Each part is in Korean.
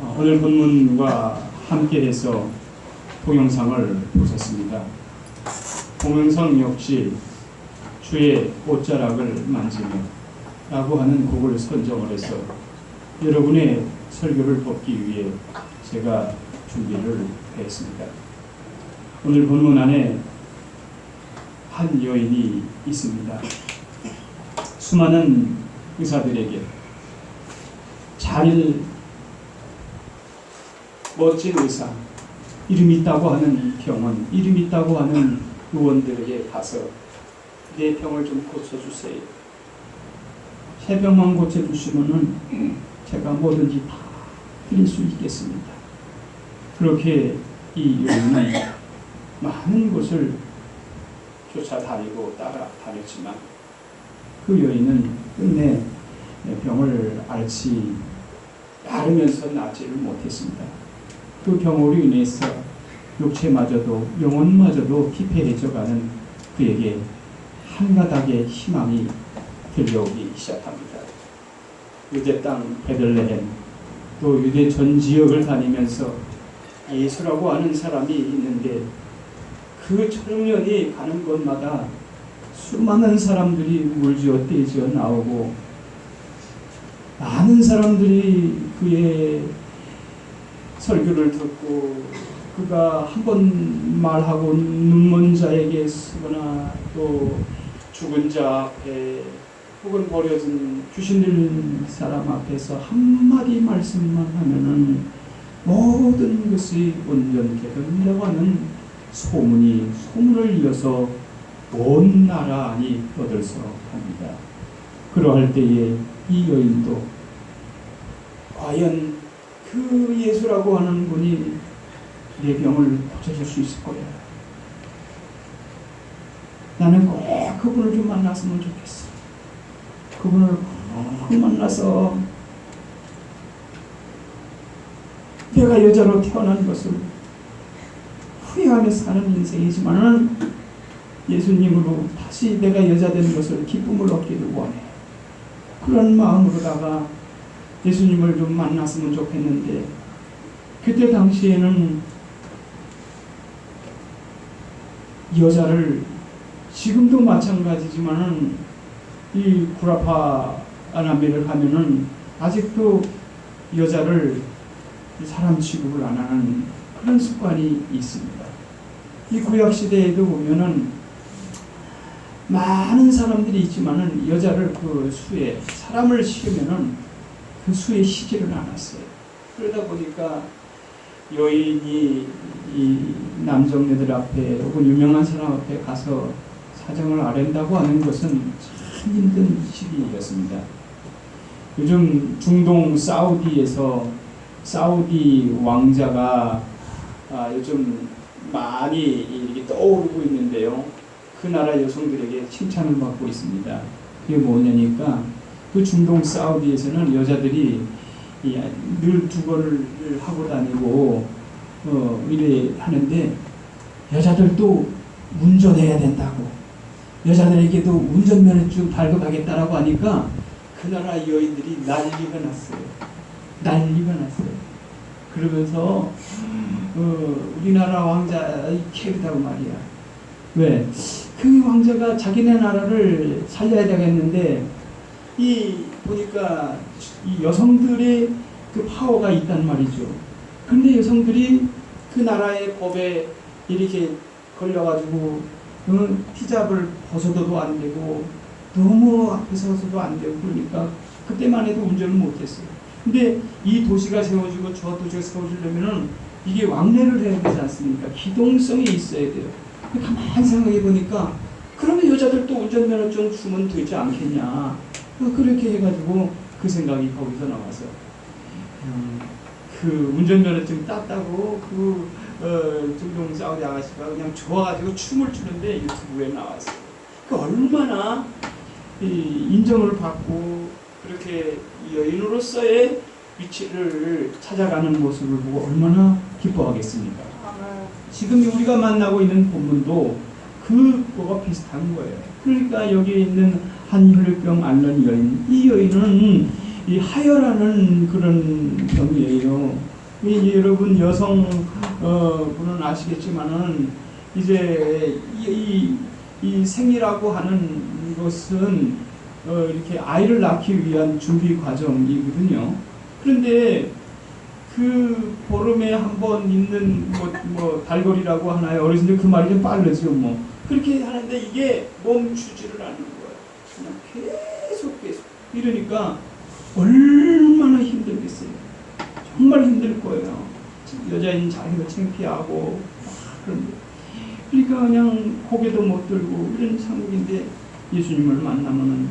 어, 오늘 본문과 함께해서 동영상을 보셨습니다. 동영상 역시 주의 옷자락을 만지며 라고 하는 곡을 선정을 해서 여러분의 설교를 돕기 위해 제가 준비를 했습니다. 오늘 본문 안에 한 여인이 있습니다. 수많은 의사들에게 잘 멋진 의사, 이름 있다고 하는 병원, 이름 있다고 하는 의원들에게 가서 내 병을 좀 고쳐주세요. 세 병만 고쳐주시면은 제가 뭐든지 다 드릴 수 있겠습니다. 그렇게 이 여인은 많은 곳을 쫓아다니고 따라다녔지만 그 여인은 끝내 병을 앓지 앓으면서 낫지를 못했습니다. 그 병으로 인해서 육체마저도 영혼마저도 피폐해져가는 그에게 한 가닥의 희망이 들려오기 시작합니다. 유대 땅 베들레헴 또 유대 전 지역을 다니면서 예수라고 하는 사람이 있는데 그 청년이 가는 곳마다 수많은 사람들이 물지어 떼지어 나오고 많은 사람들이 그의 설교를 듣고 그가 한 번 말하고 눈먼 자에게 쓰거나 또 죽은 자 앞에 혹은 버려진 귀신 들 사람 앞에서 한마디 말씀만 하면은 모든 것이 온전케 된다고 하는 소문이 소문을 이어서 온 나라 안이 떠들썩합니다. 그러할 때에 이 여인도 과연 그 예수라고 하는 분이 내 병을 고쳐줄 수 있을 거야. 나는 꼭 그분을 좀 만났으면 좋겠어. 그분을 꼭 만나서 내가 여자로 태어난 것을 후회하며 사는 인생이지만은 예수님으로 다시 내가 여자 된 것을 기쁨을 얻기를 원해. 그런 마음으로다가 예수님을 좀 만났으면 좋겠는데 그때 당시에는 여자를 지금도 마찬가지지만은 이 구라파 아나메를 가면은 아직도 여자를 사람 취급을 안 하는 그런 습관이 있습니다. 이 구약 시대에도 보면은 많은 사람들이 있지만은 여자를 그 수에 사람을 치우면은 그 수에 쉬지를 않았어요. 그러다 보니까 여인이 이 남정네들 앞에 혹은 유명한 사람 앞에 가서 사정을 아랜다고 하는 것은 참 힘든 시기였습니다. 요즘 중동 사우디에서 사우디 왕자가 아, 요즘 많이 이렇게 떠오르고 있는데요. 그 나라 여성들에게 칭찬을 받고 있습니다. 그게 뭐냐니까 그 중동 사우디에서는 여자들이 늘 두거를 하고 다니고 어, 이래 하는데 여자들도 운전해야 된다고 여자들에게도 운전면허증 발급하겠다라고 하니까 그 나라 여인들이 난리가 났어요. 난리가 났어요. 그러면서 어, 우리나라 왕자 캐리다고 말이야. 왜? 그 왕자가 자기네 나라를 살려야 되겠는데 이 보니까 이 여성들의 그 파워가 있단 말이죠. 근데 여성들이 그 나라의 법에 이렇게 걸려가지고 어, 히잡을 벗어도도 안 되고 너무 앞에 서서도 안 되고 그러니까 그때만 해도 운전을 못했어요. 근데 이 도시가 세워지고 저 도시가 세워지려면은 이게 왕래를 해야 되지 않습니까? 기동성이 있어야 돼요. 가만히 생각해 보니까 그러면 여자들도 운전면허증 주면 되지 않겠냐. 어, 그렇게 해가지고 그 생각이 거기서 나와서 음, 그 운전면허증 땄다고 그 어, 중동 사우디 아가씨가 그냥 좋아가지고 춤을 추는데 유튜브에 나왔어요. 그 얼마나 이 인정을 받고 그렇게 여인으로서의 위치를 찾아가는 모습을 보고 얼마나 기뻐하겠습니까? 지금 우리가 만나고 있는 본문도 그거가 비슷한 거예요. 그러니까 여기 있는 한 혈병 앓는 여인, 이 여인은 이 하혈하는 그런 병이에요. 이 여러분 여성 어, 분은 아시겠지만은 이제 이, 이, 이 생이라고 하는 것은 어, 이렇게 아이를 낳기 위한 준비 과정이거든요. 그런데 그 보름에 한 번 있는 뭐, 뭐 달고리라고 하나요? 어르신들 그 말이 좀 빠르죠 뭐 그렇게 하는데 이게 멈추지를 않는. 그냥 계속 계속 이러니까 얼마나 힘들겠어요. 정말 힘들 거예요. 여자인 자기도 창피하고 막 그런데 그러니까 그냥 고개도 못 들고 이런 상황인데 예수님을 만나면은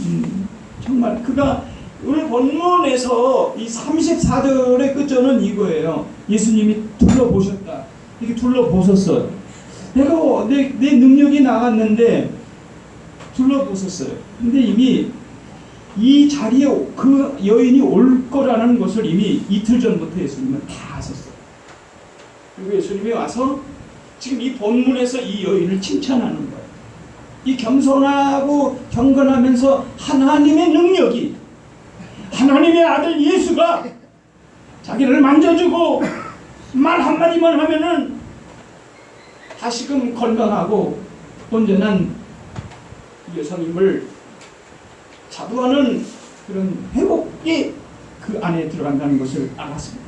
음, 정말 그가 오늘 본문에서 이 34절의 끝절은 이거예요. 예수님이 둘러보셨다. 이렇게 둘러보셨어요. 내가 내, 내 능력이 나갔는데 둘러보셨어요. 근데 이미 이 자리에 그 여인이 올 거라는 것을 이미 이틀 전부터 예수님은 다 아셨어요. 그리고 예수님이 와서 지금 이 본문에서 이 여인을 칭찬하는 거예요. 이 겸손하고 경건하면서 하나님의 능력이 하나님의 아들 예수가 자기를 만져주고 말 한마디만 하면은 다시금 건강하고 온전한 여성임을 자부하는 그런 회복이 그 안에 들어간다는 것을 알았습니다.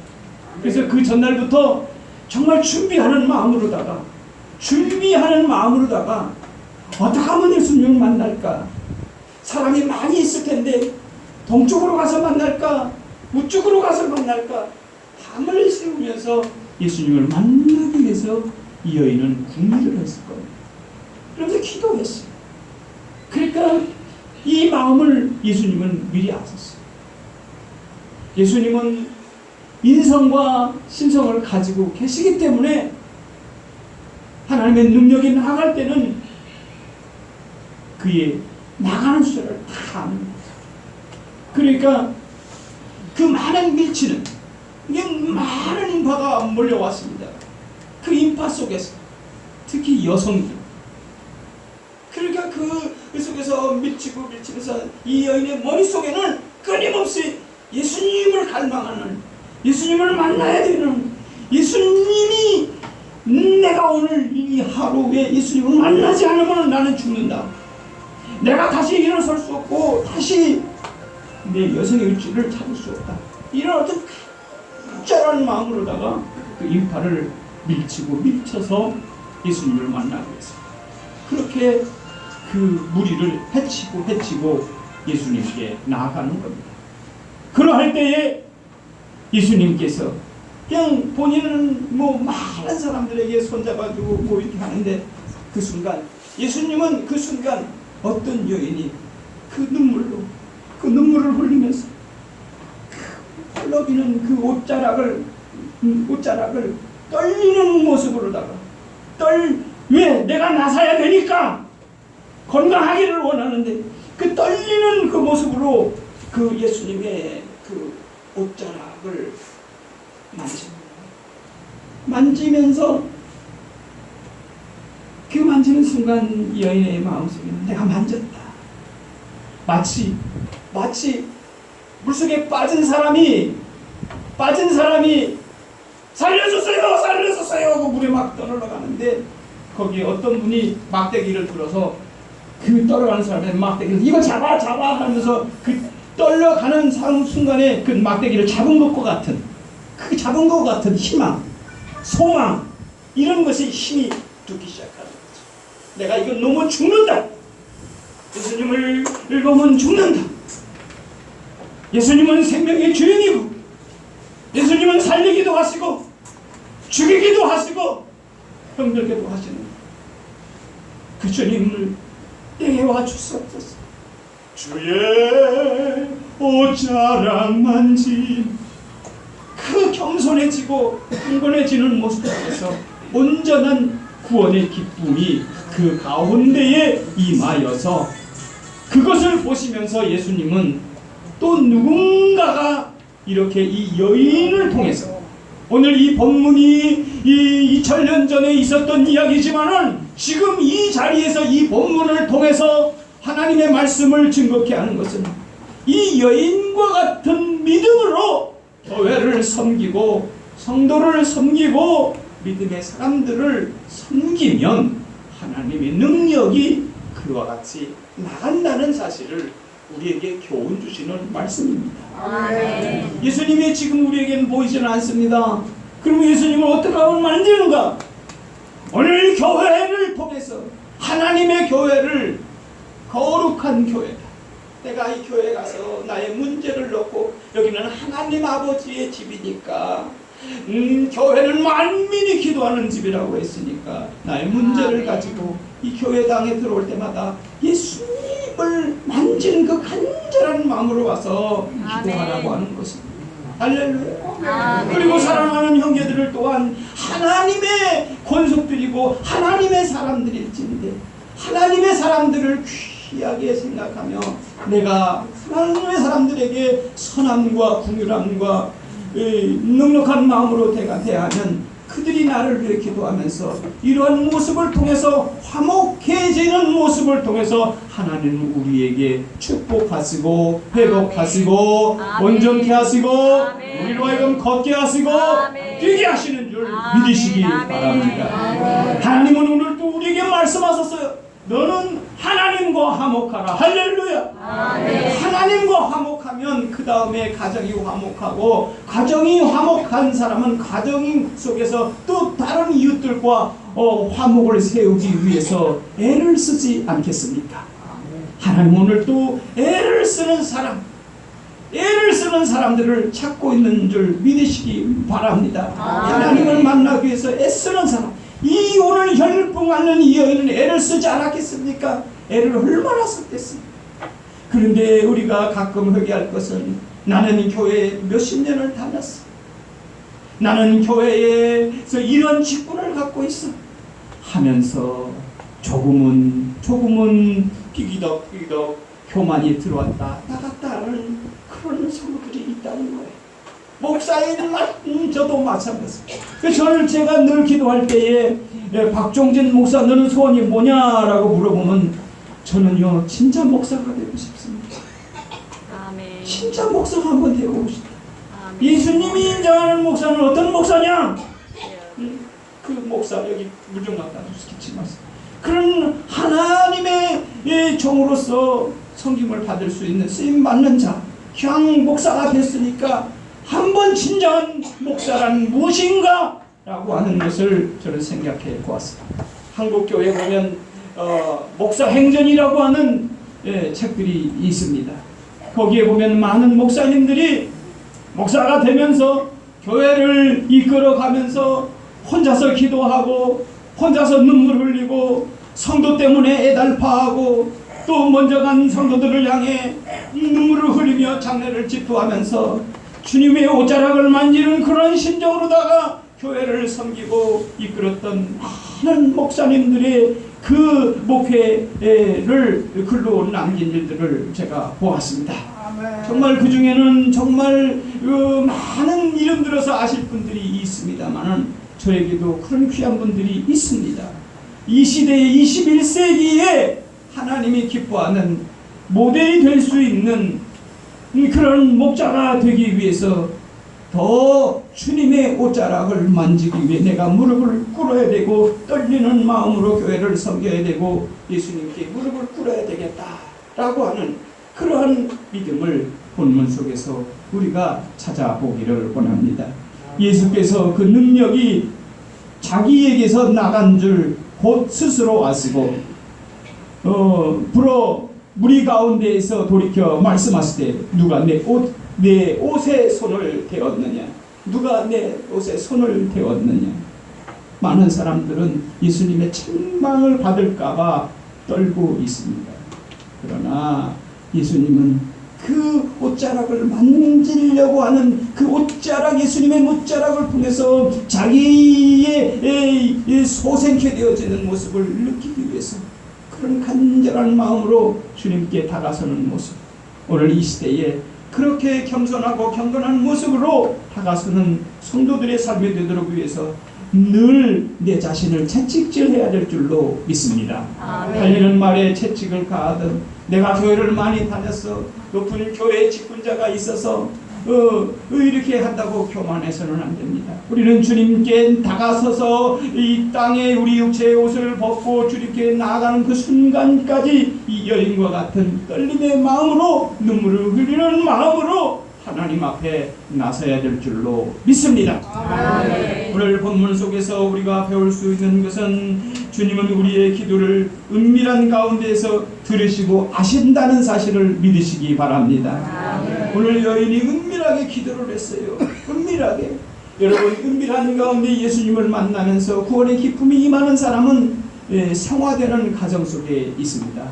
그래서 그 전날부터 정말 준비하는 마음으로다가 준비하는 마음으로다가 어떻게 하면 예수님을 만날까? 사람이 많이 있을 텐데 동쪽으로 가서 만날까? 우쪽으로 가서 만날까? 밤을 새우면서 예수님을 만나기 위해서 이 여인은 궁리를 했을 겁니다. 그러면서 기도했어요. 그러니까 이 마음을 예수님은 미리 아셨어요. 예수님은 인성과 신성을 가지고 계시기 때문에 하나님의 능력이 나갈 때는 그의 나가는 수를 다 아는 거예요. 그러니까 그 많은 밀치는 많은 인파가 몰려왔습니다. 그 인파 속에서 특히 여성들 그러니까 그, 그 속에서 밀치고 밀치면서 이 여인의 머릿속에는 끊임없이 예수님을 갈망하는 예수님을 만나야 되는 예수님이 내가 오늘 이 하루에 예수님을 만나지 않으면 나는 죽는다. 내가 다시 일어설 수 없고 다시 내 여성의 의지를 찾을 수 없다. 이런 어떤 간절한 마음으로다가 그 인파를 밀치고 밀쳐서 예수님을 만나기 위해서 그렇게 그 무리를 해치고 해치고 예수님께 나아가는 겁니다. 그러할 때에 예수님께서 그냥 본인은 뭐 많은 사람들에게 손잡아주고 뭐 이렇게 하는데 그 순간 예수님은 그 순간 어떤 여인이 그 눈물로 그 눈물을 흘리면서 그 펄럭이는 그 옷자락을 음, 옷자락을 떨리는 모습으로다가 떨 왜 내가 나서야 되니까 건강하기를 원하는데 그 떨리는 그 모습으로 그 예수님의 그 옷자락을 만집니다. 만지면서 그 만지는 순간 여인의 마음속에는 내가 만졌다. 마치 마치 물속에 빠진 사람이 빠진 사람이 살려주세요 살려주세요 하고 물에 막 떠올라가는데 거기에 어떤 분이 막대기를 들어서 그 떨어가는 사람의 막대기를 이거 잡아 잡아 하면서 그 떨려가는 상- 순간에 그 막대기를 잡은 것과 같은 그 잡은 것 같은 희망 소망 이런 것이 힘이 듣기 시작하는 거죠. 내가 이거 너무 죽는다. 예수님을 읽으면 죽는다. 예수님은 생명의 주인이고 예수님은 살리기도 하시고 죽이기도 하시고 병들게도 하시는 그 주님을 내게 와주옵소서. 주의 만진 그 겸손해지고 흥건해지는 모습 속에서 온전한 구원의 기쁨이 그 가운데에 임하여서 그것을 보시면서 예수님은 또 누군가가 이렇게 이 여인을 통해서 오늘 이 본문이 이 2000년 전에 있었던 이야기지만은 지금 이 자리에서 이 본문을 통해서 하나님의 말씀을 증거케 하는 것은 이 여인과 같은 믿음으로 교회를 섬기고 성도를 섬기고 믿음의 사람들을 섬기면 하나님의 능력이 그와 같이 나간다는 사실을 우리에게 교훈 주시는 말씀입니다. 예수님이 지금 우리에게는 보이지는 않습니다. 그럼 예수님을 어떻게 하면 만드는가? 오늘 교회를 통해서 하나님의 교회를 거룩한 교회다. 내가 이 교회 가서 나의 문제를 놓고 여기는 하나님 아버지의 집이니까 음, 교회는 만민이 기도하는 집이라고 했으니까 나의 문제를 아멘. 가지고 이 교회당에 들어올 때마다 예수님을 만지는 그 간절한 마음으로 와서 기도하라고 아멘. 하는 것입니다. 할렐루야. 그리고 사랑하는 형제들을 또한 하나님의 권속들이고 하나님의 사람들일진데 하나님의 사람들을 귀하게 생각하며 내가 하나님의 사람들에게 선함과 궁휼함과 이 넉넉한 마음으로 대가 대하면 그들이 나를 위해 기도하면서 이러한 모습을 통해서 화목해지는 모습을 통해서 하나님은 우리에게 축복하시고 회복하시고. 온전케 하시고. 우리로 하여금 걷게 하시고. 뛰게 하시는 줄. 믿으시기. 바랍니다. 하나님은 오늘 또 우리에게 말씀하셨어요. 너는 하나님과 화목하라. 할렐루야. 아멘. 하나님과 화목하면 그 다음에 가정이 화목하고 가정이 화목한 사람은 가정 속에서 또 다른 이웃들과 어, 화목을 세우기 위해서 애를 쓰지 않겠습니까? 하나님 오늘 또 애를 쓰는 사람, 애를 쓰는 사람들을 찾고 있는 줄 믿으시기 바랍니다. 하나님을 만나기 위해서 애쓰는 사람, 이 오늘 혈풍하는 이 여인은 애를 쓰지 않았겠습니까? 애를 얼마나 썼겠습니까? 그런데 우리가 가끔 회개할 것은 나는 교회에 몇십 년을 다녔어. 나는 교회에서 이런 직분을 갖고 있어. 하면서 조금은 조금은 비기덕 비기덕 교만이 들어왔다 나갔다 하는 그런 성도들이 있다는 거예요. 목사인 음, 저도 마찬가지입니다. 그래서 저는 제가 늘 기도할 때에 예, 박종진 목사 너는 소원이 뭐냐라고 물어보면 저는요 진짜 목사가 되고 싶습니다. 아멘. 진짜 목사가 한번 되고 싶다. 아멘. 예수님이 인정하는 목사는 어떤 목사냐? 음, 그 목사 여기 물좀 갖다 주시겠지 말씀. 그런 하나님의 예, 종으로서 성김을 받을 수 있는 쓰임 받는 자, 향 목사가 됐으니까 한 번 진정한 목사란 무엇인가? 라고 하는 것을 저는 생각해 보았습니다. 한국 교회 보면 어, 목사 행전이라고 하는 예, 책들이 있습니다. 거기에 보면 많은 목사님들이 목사가 되면서 교회를 이끌어 가면서 혼자서 기도하고 혼자서 눈물 흘리고 성도 때문에 애달파하고 또 먼저 간 성도들을 향해 눈물을 흘리며 장례를 집도하면서 주님의 옷자락을 만지는 그런 심정으로다가 교회를 섬기고 이끌었던 많은 목사님들의 그 목회를 글로 남긴 일들을 제가 보았습니다. 정말 그 중에는 정말 그 많은 이름 들어서 아실 분들이 있습니다만은 저에게도 그런 귀한 분들이 있습니다. 이 시대에 21세기에 하나님이 기뻐하는 모델이 될 수 있는 그런 목자가 되기 위해서 더 주님의 옷자락을 만지기 위해 내가 무릎을 꿇어야 되고 떨리는 마음으로 교회를 섬겨야 되고 예수님께 무릎을 꿇어야 되겠다라고 하는 그러한 믿음을 본문 속에서 우리가 찾아보기를 원합니다. 예수께서 그 능력이 자기에게서 나간 줄 곧 스스로 아시고 어, 불어 무리 가운데에서 돌이켜 말씀하실 때 누가 내 옷, 내 옷에 손을 대었느냐 누가 내 옷에 손을 대었느냐 많은 사람들은 예수님의 책망을 받을까봐 떨고 있습니다. 그러나 예수님은 그 옷자락을 만지려고 하는 그 옷자락 예수님의 옷자락을 통해서 자기의 소생케 되어지는 모습을 느끼기 위해서 그런 간절한 마음으로 주님께 다가서는 모습 오늘 이 시대에 그렇게 겸손하고 경건한 모습으로 다가서는 성도들의 삶이 되도록 위해서 늘 내 자신을 채찍질해야 될 줄로 믿습니다. 아멘. 달리는 말에 채찍을 가하든 내가 교회를 많이 다녔어 높은 교회 직분자가 있어서 어, 어, 이렇게 한다고 교만해서는 안 됩니다. 우리는 주님께 다가서서 이 땅에 우리 육체의 옷을 벗고 주님께 나아가는 그 순간까지 이 여인과 같은 떨림의 마음으로 눈물을 흘리는 마음으로 하나님 앞에 나서야 될 줄로 믿습니다. 아멘. 오늘 본문 속에서 우리가 배울 수 있는 것은 주님은 우리의 기도를 은밀한 가운데에서 들으시고 아신다는 사실을 믿으시기 바랍니다. 오늘 여인이 은밀하게 기도를 했어요. 은밀하게. 여러분 은밀한 가운데 예수님을 만나면서 구원의 기쁨이 임하는 사람은 예, 성화되는 가정 속에 있습니다.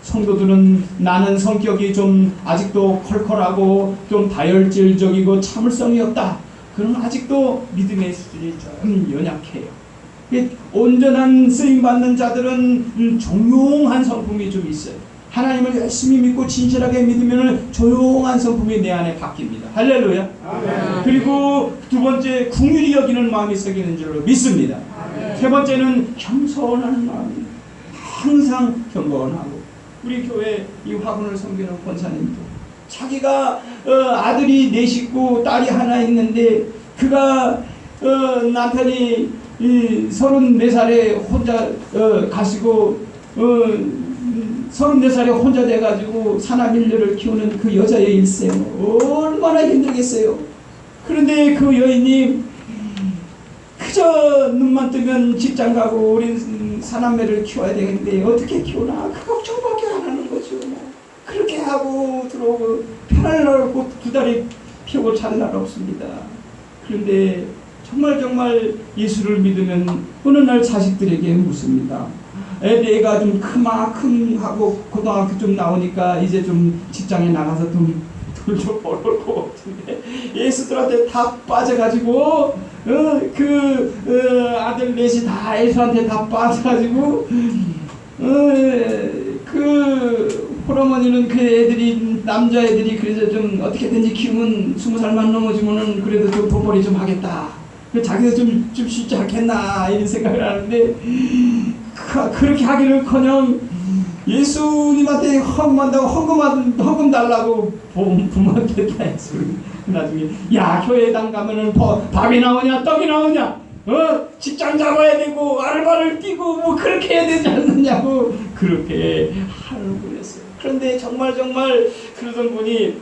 성도들은 나는 성격이 좀 아직도 컬컬하고 좀 다혈질적이고 참을성이 없다. 그럼 아직도 믿음의 수준이 좀 연약해요. 이 온전한 쓰임 받는 자들은 음, 종용한 성품이 좀 있어요. 하나님을 열심히 믿고 진실하게 믿으면 조용한 성품이 내 안에 바뀝니다. 할렐루야. 그리고 두 번째 궁휼히 여기는 마음이 생기는 줄로 믿습니다. 세 번째는 겸손한 마음이 항상 경건하고 우리 교회 이 화분을 섬기는 권사님도 자기가 어, 아들이 네 식구 딸이 하나 있는데 그가 어, 남편이 이 34살에 혼자 어, 가시고 어, 34살에 혼자 돼가지고 사남 일녀를 키우는 그 여자의 일생 얼마나 힘들겠어요. 그런데 그 여인이 그저 눈만 뜨면 직장 가고 우리 사남매를 키워야 되는데 어떻게 키우나 그 걱정밖에 안 하는 거죠. 그렇게 하고 들어오고 없고 두 다리 피우고 자는 날 없습니다. 그런데 정말 정말 예수를 믿으면 어느 날 자식들에게 묻습니다. 애가 좀 크마큼 하고 고등학교 좀 나오니까 이제 좀 직장에 나가서 좀 돈좀 벌을 것 같은데 예수들한테 다 빠져가지고 어, 그 어, 아들 넷이 다 예수한테 다 빠져가지고 어, 그 홀어머니는 그 애들이 남자애들이 그래서 좀 어떻게든지 키우면 스무 살만 넘어지면은 그래도 좀 돈벌이 좀 하겠다. 그 자기도 좀, 좀 쉽지 않겠나 이런 생각을 하는데 그, 그렇게 하기를커녕 예수님한테 헌금한다고 헌금 헌금 달라고 부- 부모한테 다. 나중에 야 교회당 가면은 버- 밥이 나오냐 떡이 나오냐 어 직장 잡아야 되고 알바를 뛰고 뭐 그렇게 해야 되지 않느냐고 그렇게 하는 그랬어요. 그런데 정말 정말 그러던 분이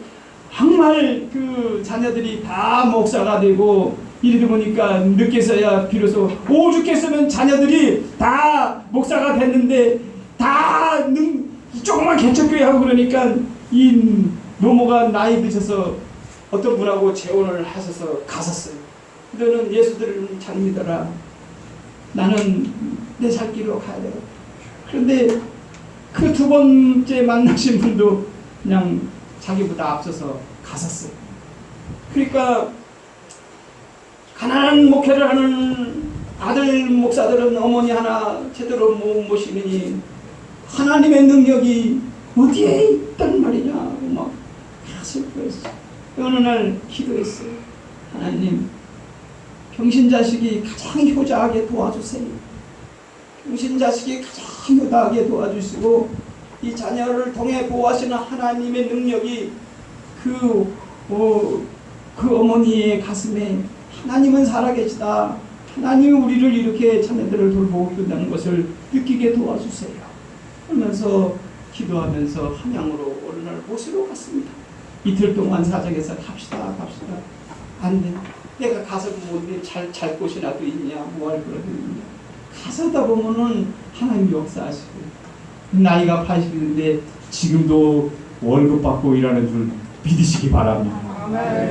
정말 그 자녀들이 다 목사가 되고 이러다 보니까 늦게서야 비로소 오죽했으면 자녀들이 다 목사가 됐는데 다 능, 조그만 개척교회 하고 그러니까 이 노모가 나이 드셔서 어떤 분하고 재혼을 하셔서 가셨어요. 너는 예수들을 잘 믿어라. 나는 내 살 길로 가야 돼. 그런데 그 두 번째 만나신 분도 그냥 자기보다 앞서서 가셨어요. 그러니까 가난한 목회를 하는 아들 목사들은 어머니 하나 제대로 못 모시느니 하나님의 능력이 어디에 있단 말이냐고 막 하실 거였어요. 어느 날 기도했어요. 하나님, 병신 자식이 가장 효자하게 도와주세요. 병신 자식이 가장 효자하게 도와주시고 이 자녀를 통해 보호하시는 하나님의 능력이 그, 어, 그 어머니의 가슴에 하나님은 살아계시다. 하나님이 우리를 이렇게 자녀들을 돌보고 있다는 것을 느끼게 도와주세요. 하면서 기도하면서 함양으로 어느 날 모시러 갔습니다. 이틀 동안 사정해서 갑시다 갑시다 안 돼. 내가 가서 뭐잘잘 곳이라도 있냐 뭐할 거라도 있냐 가서다 보면은 하나님 역사하시고 나이가 80인데 지금도 월급 받고 일하는 줄 믿으시기 바랍니다.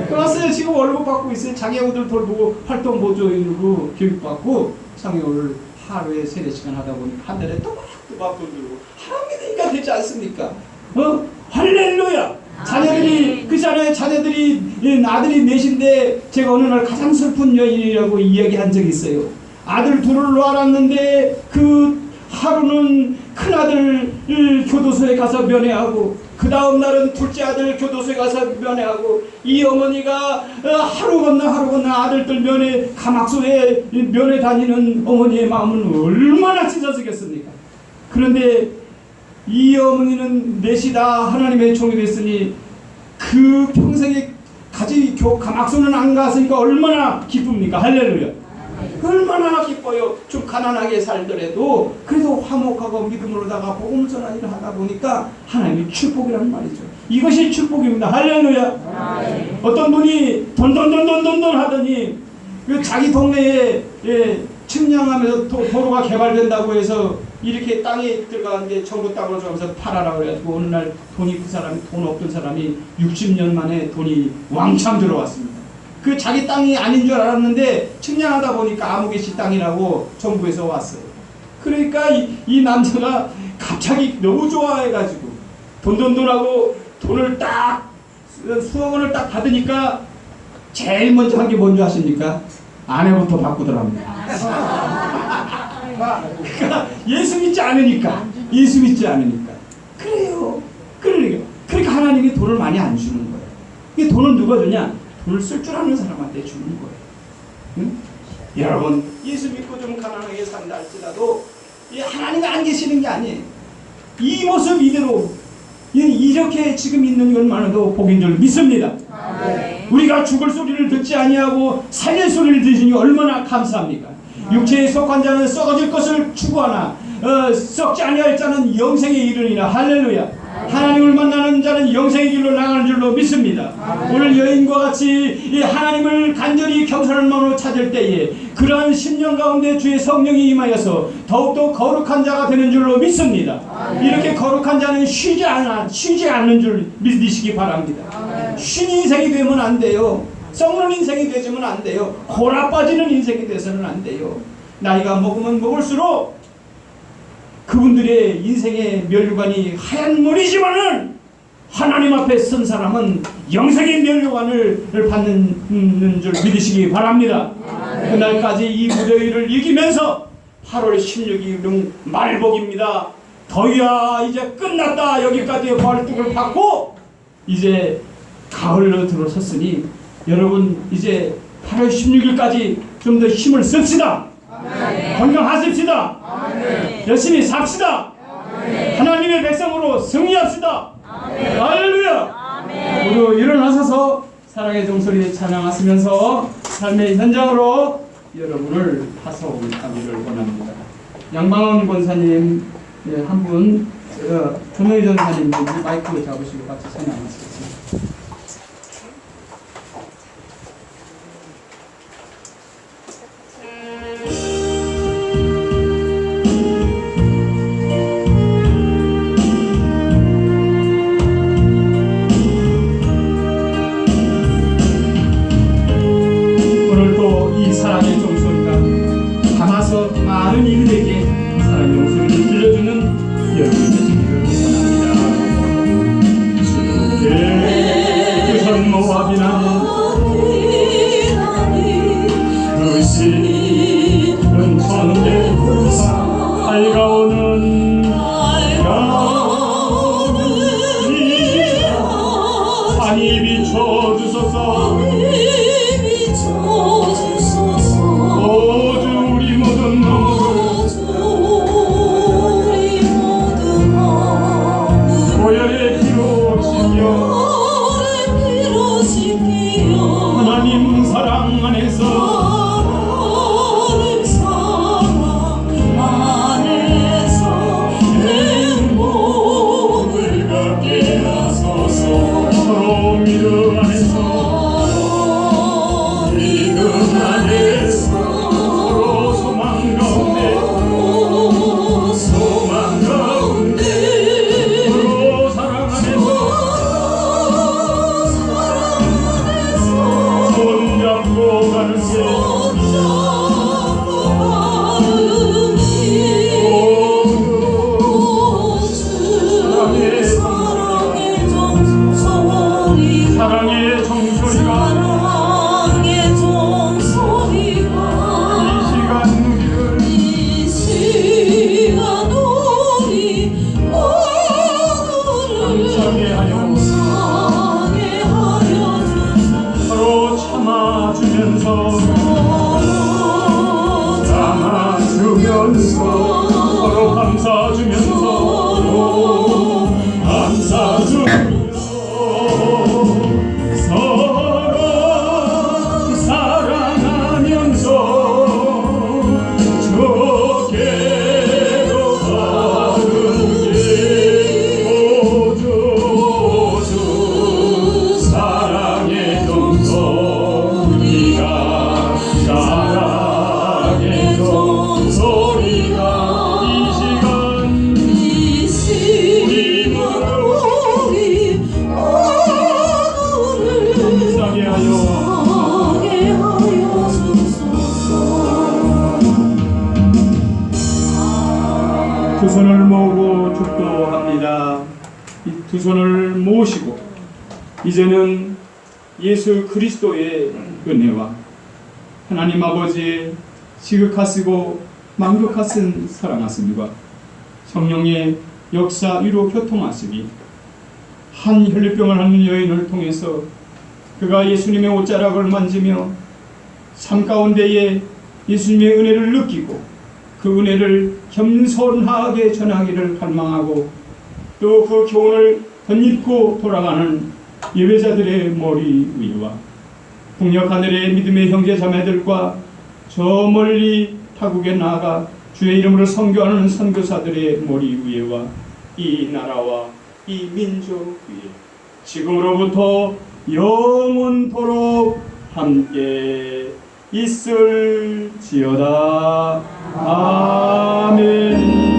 그랬어요. 지금 월급 받고 있어요. 장애우들 돌보고 활동 보조인으로 교육받고 장애우를 하루에 세네 시간 하다 보니까 한 달에 또박또박 돈 들고 하나님이니까 되지 않습니까? 어? 할렐루야! 자녀들이 그 자녀의 자녀들이 예, 아들이 넷인데 제가 어느 날 가장 슬픈 여인이라고 이야기한 적이 있어요. 아들 둘을 놓아놨는데 그 하루는 큰 아들 교도소에 가서 면회하고 그 다음 날은 둘째 아들 교도소에 가서 면회하고 이 어머니가 어, 하루 건너 하루 건너 아들들 면회 가막소에 면회 다니는 어머니의 마음은 얼마나 찢어지겠습니까? 그런데 이 어머니는 넷이다 하나님의 종이 됐으니 그 평생에 가지 교 가막소는 안 갔으니까 얼마나 기쁩니까? 할렐루야. 얼마나 기뻐요. 좀 가난하게 살더라도 그래도 화목하고 믿음으로다가 복음 전한 일을 하다 보니까 하나님의 축복이란 말이죠. 이것이 축복입니다. 할렐루야. 어떤 분이 돈돈돈돈돈돈 하더니 그 자기 동네에 예, 측량하면서 도, 도로가 개발된다고 해서 이렇게 땅에 들어가는데 정부 땅으로 들어가면서 팔아라 그래가지고 어느 날 돈이 그 사람이 돈 없던 사람이 60년 만에 돈이 왕창 들어왔습니다. 그 자기 땅이 아닌 줄 알았는데 측량하다 보니까 아무개씨 땅이라고 정부에서 왔어요. 그러니까 이, 이 남자가 갑자기 너무 좋아해가지고 돈돈돈하고 돈을 딱 수- 수억 원을 딱 받으니까 제일 먼저 한 게 뭔지 아십니까? 아내부터 바꾸더랍니다. 그러니까 예수 믿지 않으니까 예수 믿지 않으니까 그래요. 그러니까 그러니까 하나님이 돈을 많이 안 주는 거예요. 이 돈은 누가 주냐? 돈을 쓸 줄 아는 사람한테 주는 거예요. 응? 여러분 예수 믿고 좀 가난하게 산다 할지라도 이 하나님이 안 계시는 게 아니에요. 이 모습 이대로 이- 이렇게 지금 있는 것만으로도 복인 줄 믿습니다. 아멘. 우리가 죽을 소리를 듣지 아니하고 살릴 소리를 들으니 얼마나 감사합니까? 육체에 속한 자는 썩어질 것을 추구하나 어, 썩지 아니할 자는 영생에 이르니라 할렐루야. 하나님을 만나는 자는 영생의 길로 나가는 줄로 믿습니다. 오늘 여인과 같이 이 하나님을 간절히 겸손한 마음으로 찾을 때에 그러한 심령 가운데 주의 성령이 임하여서 더욱더 거룩한 자가 되는 줄로 믿습니다. 이렇게 거룩한 자는 쉬지 않아 쉬지 않는 줄 믿으시기 바랍니다. 쉰 인생이 되면 안 돼요. 썩는 인생이 되지면 안 돼요. 골아 빠지는 인생이 돼서는 안 돼요. 나이가 먹으면 먹을수록 그분들의 인생의 멸류관이 하얀 물이지만은 하나님 앞에 선 사람은 영생의 멸류관을 받는 줄 믿으시기 바랍니다. 그날까지 이 무더위를 이기면서 8월 16일은 말복입니다. 더위야 이제 끝났다 여기까지 벌뚝을 받고 이제 가을로 들어섰으니 여러분 이제 8월 16일까지 좀 더 힘을 씁시다. 건강하십시다. 열심히 삽시다. 하나님의 백성으로 승리합시다. 할렐루야. 모두 일어나셔서 사랑의 종소리 찬양하시면서 삶의 현장으로 여러분을 파송하기를 원합니다. 양방원 권사님 예, 한 분, 어, 조명희 전사님 마이크 잡으시고 같이 찬양하시겠습니다. 손을 모으고 축도합니다. 이두 손을 모으시고 이제는 예수 그리스도의 은혜와 하나님 아버지의 지극하시고 만극하신 사랑하심과 성령의 역사 위로 교통하시기 한 혈류병을 앓는 여인을 통해서 그가 예수님의 옷자락을 만지며 삶 가운데에 예수님의 은혜를 느끼고 그 은혜를 겸손하게 전하기를 갈망하고 또 그 교훈을 덧입고 돌아가는 예배자들의 머리 위와 북녘 하늘의 믿음의 형제 자매들과 저 멀리 타국에 나아가 주의 이름으로 선교하는 선교사들의 머리 위에와 이 나라와 이 민족 위에 지금으로부터 영원토록 함께 있을지어다 아멘.